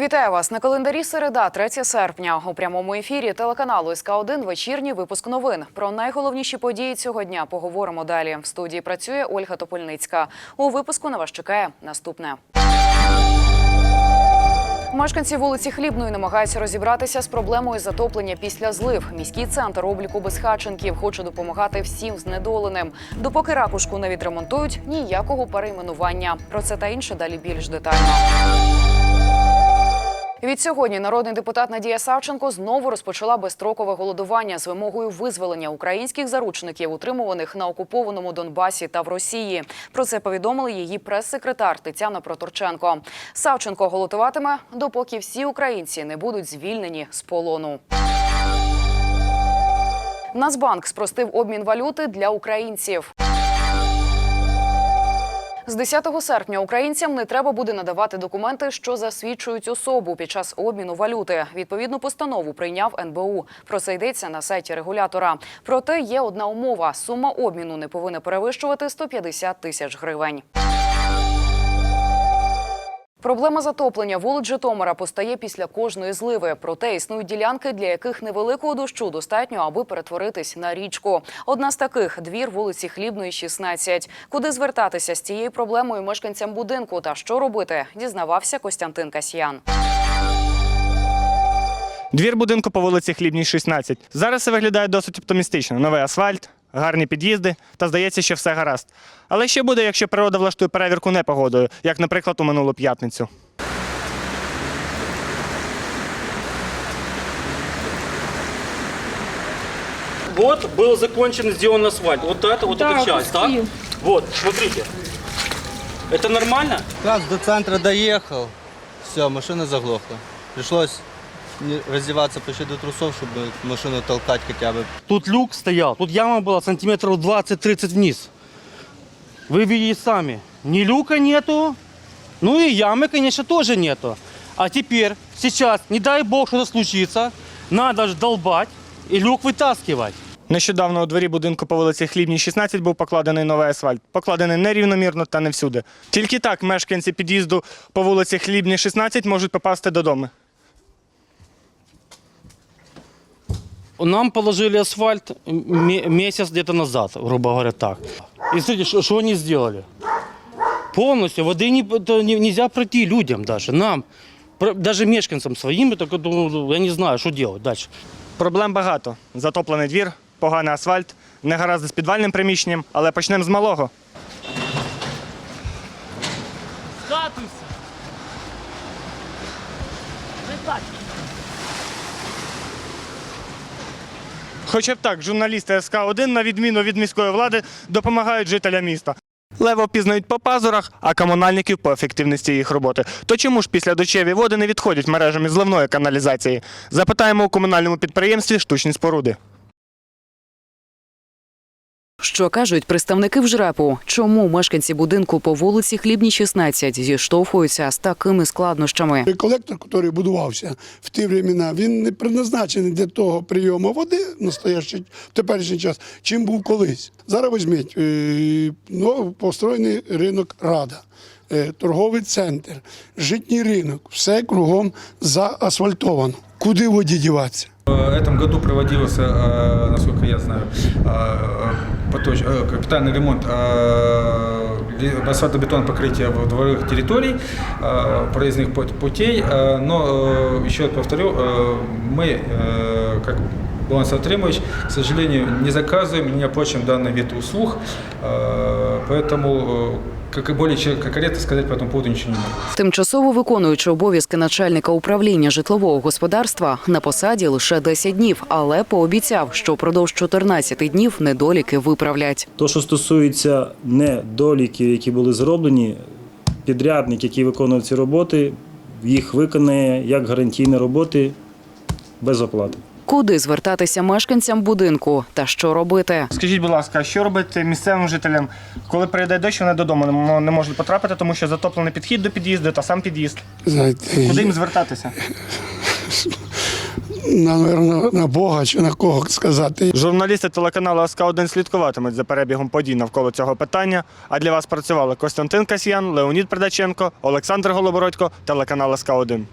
Вітаю вас на календарі середа, 3 серпня. У прямому ефірі телеканалу СК 1 вечірній випуск новин. Про найголовніші події цього дня поговоримо далі. В студії працює Ольга Топольницька. У випуску на вас чекає наступне. Мешканці вулиці Хлібної намагаються розібратися з проблемою затоплення після злив. Міський центр обліку безхатченків хоче допомагати всім знедоленим. Допоки ракушку не відремонтують, ніякого перейменування. Про це та інше далі більш детально. Від сьогодні народний депутат Надія Савченко знову розпочала безстрокове голодування з вимогою визволення українських заручників, утримуваних на окупованому Донбасі та в Росії. Про це повідомила її прес-секретар Тетяна Проторченко. Савченко голодуватиме, допоки всі українці не будуть звільнені з полону. Нацбанк спростив обмін валюти для українців. З 10 серпня українцям не треба буде надавати документи, що засвідчують особу під час обміну валюти. Відповідну постанову прийняв НБУ. Про це йдеться на сайті регулятора. Проте є одна умова: сума обміну не повинна перевищувати 150 тисяч гривень. Проблема затоплення вулиць Житомира постає після кожної зливи. Проте існують ділянки, для яких невеликого дощу достатньо, аби перетворитись на річку. Одна з таких двір вулиці Хлібної, 16. Куди звертатися з цією проблемою мешканцям будинку та що робити, дізнавався Костянтин Касьян. Двір будинку по вулиці Хлібній, 16. Зараз це виглядає досить оптимістично. Новий асфальт, гарні під'їзди, та здається, що все гаразд. Але що буде, якщо природа влаштує перевірку непогодою, як, наприклад, у минулу п'ятницю? Вот был закончен, сделан асфальт. Вот это, вот Да, эта часть, так? пустую. Вот, смотрите. Это нормально? Раз до центра доехал, все, машина заглохла. Пришлось не- раздеваться почти до трусов, чтобы машину толкать хотя бы. Тут люк стоял, тут яма была сантиметров 20-30 вниз. Вы видите сами. Ни люка нету, ну и ямы, конечно, тоже нету. А теперь, сейчас, не дай бог, что-то случится, надо же долбать и люк вытаскивать. Нещодавно у дворі будинку по вулиці Хлібній, 16 був покладений новий асфальт. Покладений нерівномірно та не всюди. Тільки так мешканці під'їзду по вулиці Хлібній, 16 можуть попасти додому. Нам положили асфальт ме- месяц где-то назад, грубо говоря, так. И смотрите, что, они сделали? Полностью воды не, не- нельзя пройти людям даже, нам, даже мешканцам своим, так, ну, я не знаю, что делать дальше. Проблем багато. Затоплений двір, поганий асфальт, негаразди з підвальним приміщенням, але почнемо з малого. Хоча б так, журналісти СК 1 на відміну від міської влади, допомагають жителям міста. Лево пізнають по пазурах, а комунальників по ефективності їх роботи. То чому ж після дочеві води не відходять мережами зливної каналізації? Запитаємо у комунальному підприємстві штучні споруди. Що кажуть представники вжрепу? Чому мешканці будинку по вулиці Хлібній, 16 зіштовхуються з такими складнощами? Колектор, який будувався в ті времена, він не предназначений для того прийому води в настоящий в теперішній час, чим був колись. Зараз візьміть е, ну, построєний ринок Рада. е, Торговий центр, житній ринок, все кругом заасфальтовано. Куди воді діватися? В этом году проводился, э, насколько я знаю, э, поточ- э, капитальный ремонт э, ли- асфальтобетонного покрытия в дворовых территорий, э, проездных пут- путей. Э, Но э, еще раз повторю, э, мы, э, как Баланс Артемович, к сожалению, не заказываем, не оплачиваем данный вид услуг, Э, поэтому, э, как и более как сказать по этому поводу ничего не могу. Тимчасово виконуючи обов'язки начальника управління житлового господарства на посаді лише 10 днів, але пообіцяв, що впродовж 14 днів недоліки виправлять. То, що стосується недоліків, які були зроблені, підрядник, який виконував ці роботи, їх виконає як гарантійні роботи без оплати. Куди звертатися мешканцям будинку та що робити? Скажіть, будь ласка, що робити місцевим жителям, коли прийде дощ, вони додому не можуть потрапити, тому що затоплений підхід до під'їзду та сам під'їзд. Знаєте, Куди їм звертатися? наверно, на Бога чи на кого сказати. Журналісти телеканалу СК 1 слідкуватимуть за перебігом подій навколо цього питання. А для вас працювали Костянтин Касьян, Леонід Придаченко, Олександр Голобородько, телеканал СК 1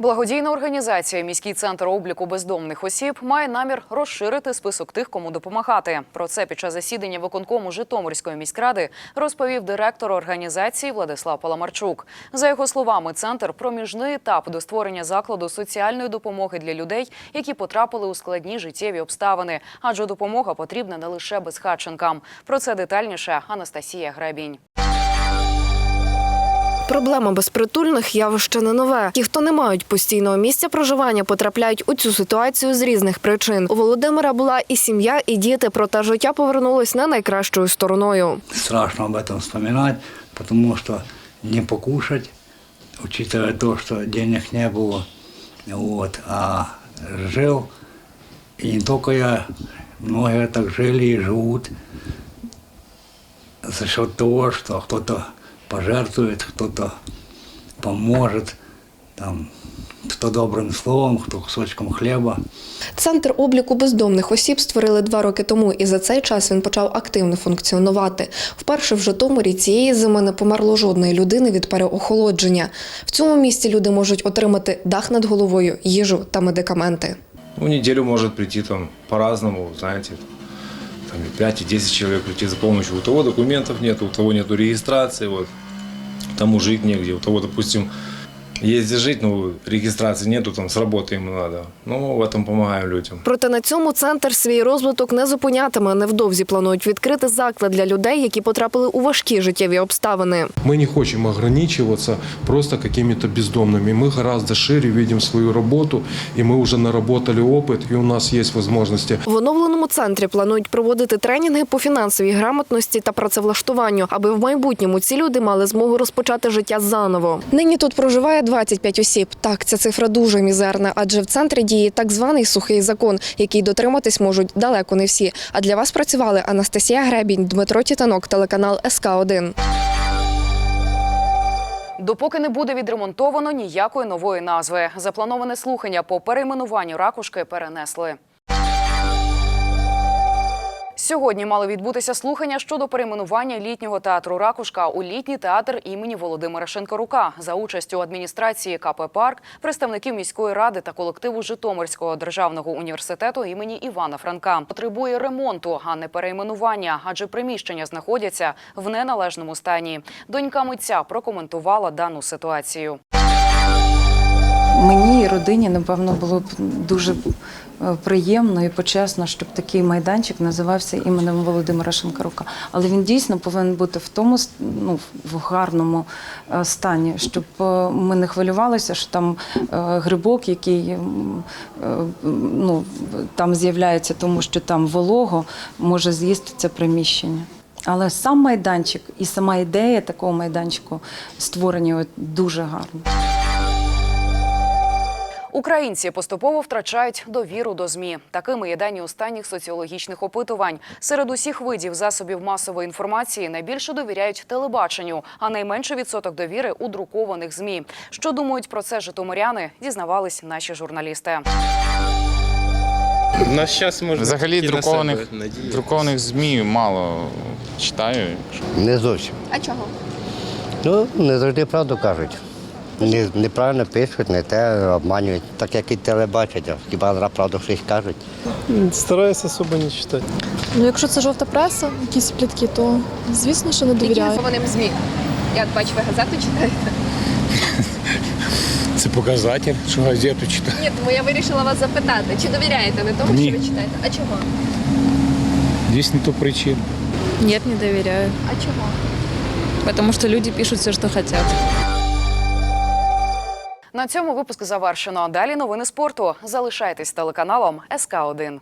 Благодійна організація Міський центр обліку бездомних осіб має намір розширити список тих, кому допомагати. Про це під час засідання виконкому Житомирської міськради розповів директор організації Владислав Паламарчук. За його словами, центр проміжний етап до створення закладу соціальної допомоги для людей, які потрапили у складні життєві обставини, адже допомога потрібна не лише безхатченкам. Про це детальніше Анастасія Гребінь. Проблема безпритульних явище не нове. Ті, хто не мають постійного місця проживання, потрапляють у цю ситуацію з різних причин. У Володимира була і сім'я, і діти, проте життя повернулось не найкращою стороною. страшно об этом вспоминать, потому что не покушать, учитывая то, что денег не было, вот, а жил, и не только я, многие так жили и живут за счет того, что кто-то пожертвует, кто-то поможет, там, кто добрым словом, кто кусочком хлеба. Центр обліку бездомних осіб створили два роки тому, і за цей час він почав активно функціонувати. Вперше в Житомирі цієї зими не померло жодної людини від переохолодження. В цьому місці люди можуть отримати дах над головою, їжу та медикаменти. Ну, в неделю может прийти там по-разному, знаете, там и 5, и 10 человек прийти за помощью. У того документов нет, у того нет регистрации, вот, тому жить негде, у того, допустим, есть где жить, но регистрации нету, там с работы ему надо. Ну, в этом помогаем людям. Проте на цьому центр свій розвиток не зупинятиме. Невдовзі планують відкрити заклад для людей, які потрапили у важкі життєві обставини. Мы не хотим ограничиваться просто какими-то бездомными. Мы гораздо шире видим свою работу, и мы уже наработали опыт, и у нас есть возможности В оновленому центрі планують проводити тренінги по фінансовій грамотності та працевлаштуванню, аби в майбутньому ці люди мали змогу розпочати життя заново. Нині тут проживає 25 осіб. Так, ця цифра дуже мізерна, адже в центрі діє так званий сухий закон, який дотриматись можуть далеко не всі. А для вас працювали Анастасія Гребінь, Дмитро Тітанок, телеканал СК 1 Допоки не буде відремонтовано ніякої нової назви. Заплановане слухання по перейменуванню ракушки перенесли. Сьогодні мали відбутися слухання щодо перейменування літнього театру Ракушка у літній театр імені Володимира Шенкарука за участю адміністрації КП Парк, представників міської ради та колективу Житомирського державного університету імені Івана Франка. Потребує ремонту, а не перейменування, адже приміщення знаходяться в неналежному стані. Донька митця прокоментувала дану ситуацію. Мені і родині, напевно, було б дуже е, приємно і почесно, щоб такий майданчик називався іменем Володимира Шенкарука. Але він дійсно повинен бути в тому ну, в гарному е, стані, щоб е, ми не хвилювалися, що там грибок, який ну, там з'являється, тому що там волого, може з'їсти це приміщення. Але сам майданчик і сама ідея такого майданчику створені дуже гарно. Українці поступово втрачають довіру до змі. Такими є дані останніх соціологічних опитувань. Серед усіх видів засобів масової інформації найбільше довіряють телебаченню, а найменший відсоток довіри у друкованих змі. Що думають про це житомиряни? Дізнавались наші журналісти. На щас можна Взагалі друкованих, друкованих ЗМІ мало читаю. Не зовсім. А чого? Ну, не завжди правду кажуть. Не, неправильно пишуть, не те обманюють, так як і телебачення. Хіба правду щось кажуть. Стараюся особо не читати. Ну, якщо це жовта преса, якісь плітки, то звісно, що не довіряю. вони ЗМІ? Я бачу, ви газету читаєте? Це показатель, що газету читаю. Ні, тому я вирішила вас запитати, чи довіряєте ви тому, Ні. що ви читаєте? А чого? Здесь не то причин. Ні, не довіряю. А чого? Тому що люди пишуть все, що хочуть. На цьому випуск завершено. Далі новини спорту. Залишайтесь телеканалом СК 1「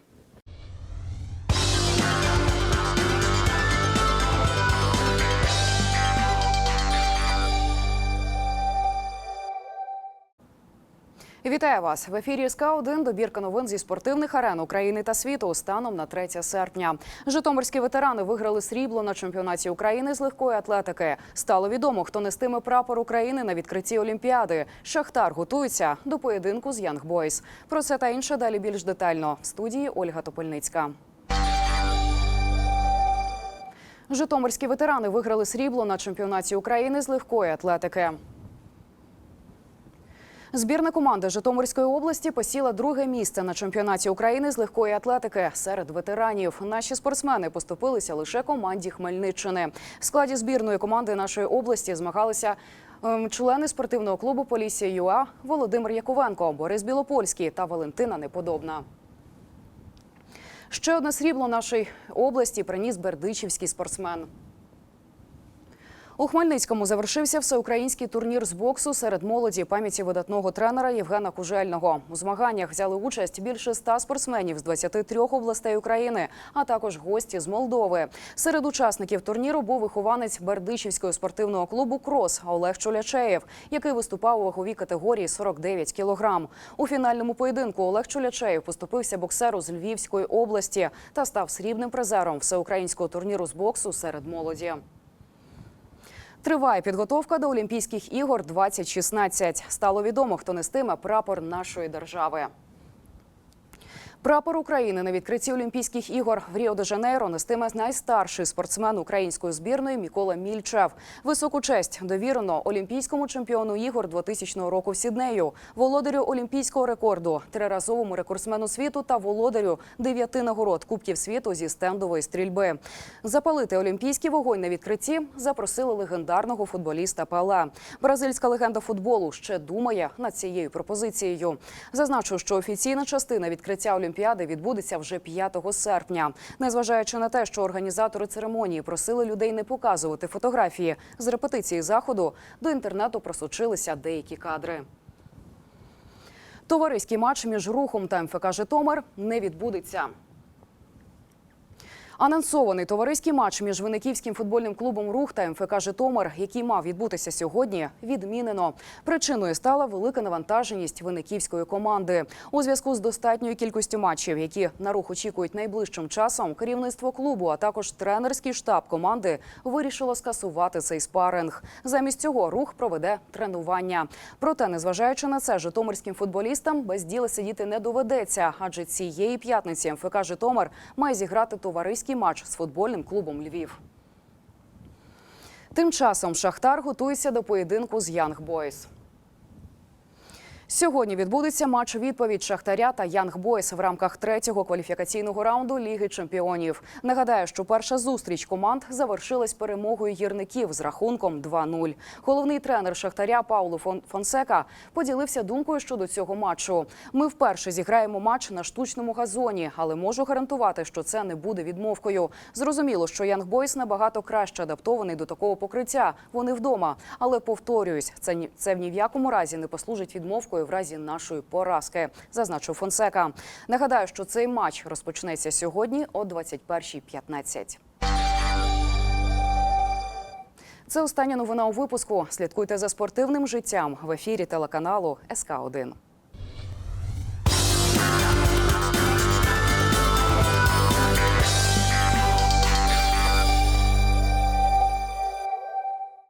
Вітаю вас в ефірі СК 1 Добірка новин зі спортивних арен України та світу станом на 3 серпня. Житомирські ветерани виграли срібло на чемпіонаті України з легкої атлетики. Стало відомо, хто нестиме прапор України на відкритті Олімпіади. Шахтар готується до поєдинку з Янг Бойс. Про це та інше далі більш детально. В студії Ольга Топольницька. Житомирські ветерани виграли срібло на чемпіонаті України з легкої атлетики. Збірна команда Житомирської області посіла друге місце на чемпіонаті України з легкої атлетики серед ветеранів. Наші спортсмени поступилися лише команді Хмельниччини. В складі збірної команди нашої області змагалися ем, члени спортивного клубу Полісся ЮА Володимир Яковенко, Борис Білопольський та Валентина Неподобна. Ще одне срібло нашій області приніс бердичівський спортсмен. У Хмельницькому завершився всеукраїнський турнір з боксу серед молоді пам'яті видатного тренера Євгена Кужельного. У змаганнях взяли участь більше ста спортсменів з 23 областей України, а також гості з Молдови. Серед учасників турніру був вихованець Бердичівського спортивного клубу Крос Олег Чулячеєв, який виступав у ваговій категорії 49 кілограм. У фінальному поєдинку Олег Чулячеєв поступився боксеру з Львівської області та став срібним призером всеукраїнського турніру з боксу серед молоді. Триває підготовка до Олімпійських ігор 2016. Стало відомо, хто нестиме прапор нашої держави. Прапор України на відкритті Олімпійських ігор в Ріо-де-Жанейро нестиме найстарший спортсмен української збірної Мікола Мільчев. Високу честь довірено олімпійському чемпіону ігор 2000 року в Сіднею, володарю олімпійського рекорду, триразовому рекордсмену світу та володарю дев'яти нагород Кубків світу зі стендової стрільби. Запалити олімпійський вогонь на відкритті запросили легендарного футболіста Пеле. Бразильська легенда футболу ще думає над цією пропозицією. Зазначу, що офіційна частина відкриття Олімпіади відбудеться вже 5 серпня. Незважаючи на те, що організатори церемонії просили людей не показувати фотографії з репетиції заходу, до інтернету просочилися деякі кадри. Товариський матч між рухом та МФК Житомир не відбудеться. Анонсований товариський матч між Винниківським футбольним клубом Рух та МФК Житомир, який мав відбутися сьогодні, відмінено. Причиною стала велика навантаженість винниківської команди. У зв'язку з достатньою кількістю матчів, які на рух очікують найближчим часом, керівництво клубу, а також тренерський штаб команди вирішило скасувати цей спаринг. Замість цього рух проведе тренування. Проте, незважаючи на це, житомирським футболістам без діла сидіти не доведеться, адже цієї п'ятниці МФК Житомир має зіграти товариський матч з футбольним клубом Львів. Тим часом Шахтар готується до поєдинку з Янг Бойс. Сьогодні відбудеться матч відповідь Шахтаря та Янг Бойс в рамках третього кваліфікаційного раунду Ліги Чемпіонів. Нагадаю, що перша зустріч команд завершилась перемогою гірників з рахунком 2-0. Головний тренер Шахтаря Пауло Фон- Фонсека поділився думкою щодо цього матчу. Ми вперше зіграємо матч на штучному газоні, але можу гарантувати, що це не буде відмовкою. Зрозуміло, що Янг Бойс набагато краще адаптований до такого покриття. Вони вдома. Але повторююсь, це ні це в ні в якому разі не послужить відмовкою в разі нашої поразки, зазначив Фонсека. Нагадаю, що цей матч розпочнеться сьогодні о 21.15. Це остання новина у випуску. Слідкуйте за спортивним життям в ефірі телеканалу СК 1